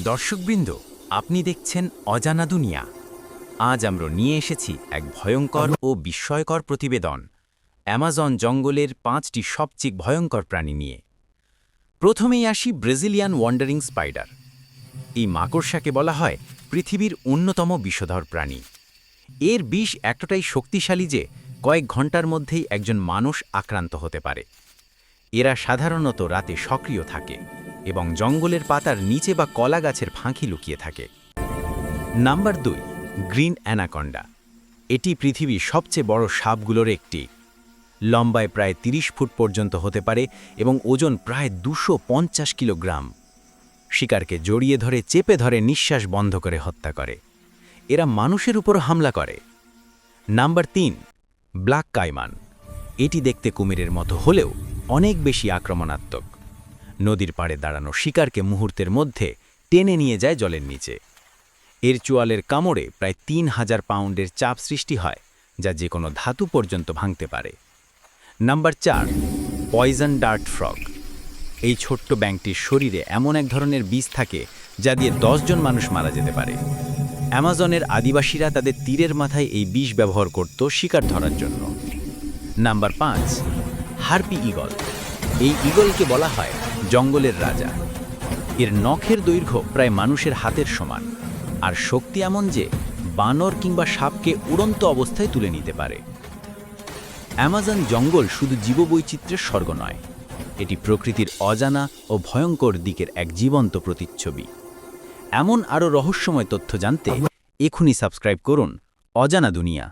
দর্শকবৃন্দ, আপনি দেখছেন অজানা দুনিয়া। আজ আমরা নিয়ে এসেছি এক ভয়ঙ্কর ও বিস্ময়কর প্রতিবেদন, অ্যামাজন জঙ্গলের পাঁচটি সবচেয়ে ভয়ঙ্কর প্রাণী নিয়ে। প্রথমেই আসি ব্রেজিলিয়ান ওয়ান্ডারিং স্পাইডার। এই মাকড়সাকে বলা হয় পৃথিবীর অন্যতম বিষধর প্রাণী। এর বিষ এতটাই শক্তিশালী যে কয়েক ঘণ্টার মধ্যেই একজন মানুষ আক্রান্ত হতে পারে। এরা সাধারণত রাতে সক্রিয় থাকে। এবং জঙ্গলের পাতার নিচে বা কলা গাছের ফাঁকি লুকিয়ে থাকে। নাম্বার দুই, গ্রিন অ্যানাকন্ডা। এটি পৃথিবীর সবচেয়ে বড় সাপগুলোর একটি। লম্বায় প্রায় ৩০ ফুট পর্যন্ত হতে পারে এবং ওজন প্রায় দুশো কিলোগ্রাম। শিকারকে জড়িয়ে ধরে, চেপে ধরে, নিঃশ্বাস বন্ধ করে হত্যা করে। এরা মানুষের উপর হামলা করে। নাম্বার তিন, ব্ল্যাক কাইমান এটি দেখতে কুমিরের মতো হলেও অনেক বেশি আক্রমণাত্মক। নদীর পাড়ে দাঁড়ানো শিকারকে মুহূর্তের মধ্যে টেনে নিয়ে যায় জলের নিচে। এর চোয়ালের কামড়ে প্রায় তিন হাজার পাউন্ডের চাপ সৃষ্টি হয়, যা যে কোনো ধাতু পর্যন্ত ভাঙতে পারে। নাম্বার চার, পয়জন ডার্ট ফ্রগ। এই ছোট্ট ব্যাংকটির শরীরে এমন এক ধরনের বীজ থাকে, যা দিয়ে জন মানুষ মারা যেতে পারে। অ্যামাজনের আদিবাসীরা তাদের তীরের মাথায় এই বিষ ব্যবহার করত শিকার ধরার জন্য। নাম্বার পাঁচ, হার্পি ইগল। এই ইগলকে বলা হয় জঙ্গলের রাজা। এর নখের দৈর্ঘ্য প্রায় মানুষের হাতের সমান, আর শক্তি এমন যে বানর কিংবা সাপকে উড়ন্ত অবস্থায় তুলে নিতে পারে। অ্যামাজন জঙ্গল শুধু জীববৈচিত্র্যের স্বর্গ নয়, এটি প্রকৃতির অজানা ও ভয়ঙ্কর দিকের এক জীবন্ত প্রতিচ্ছবি। এমন আরও রহস্যময় তথ্য জানতে এখনই সাবস্ক্রাইব করুন অজানা দুনিয়া।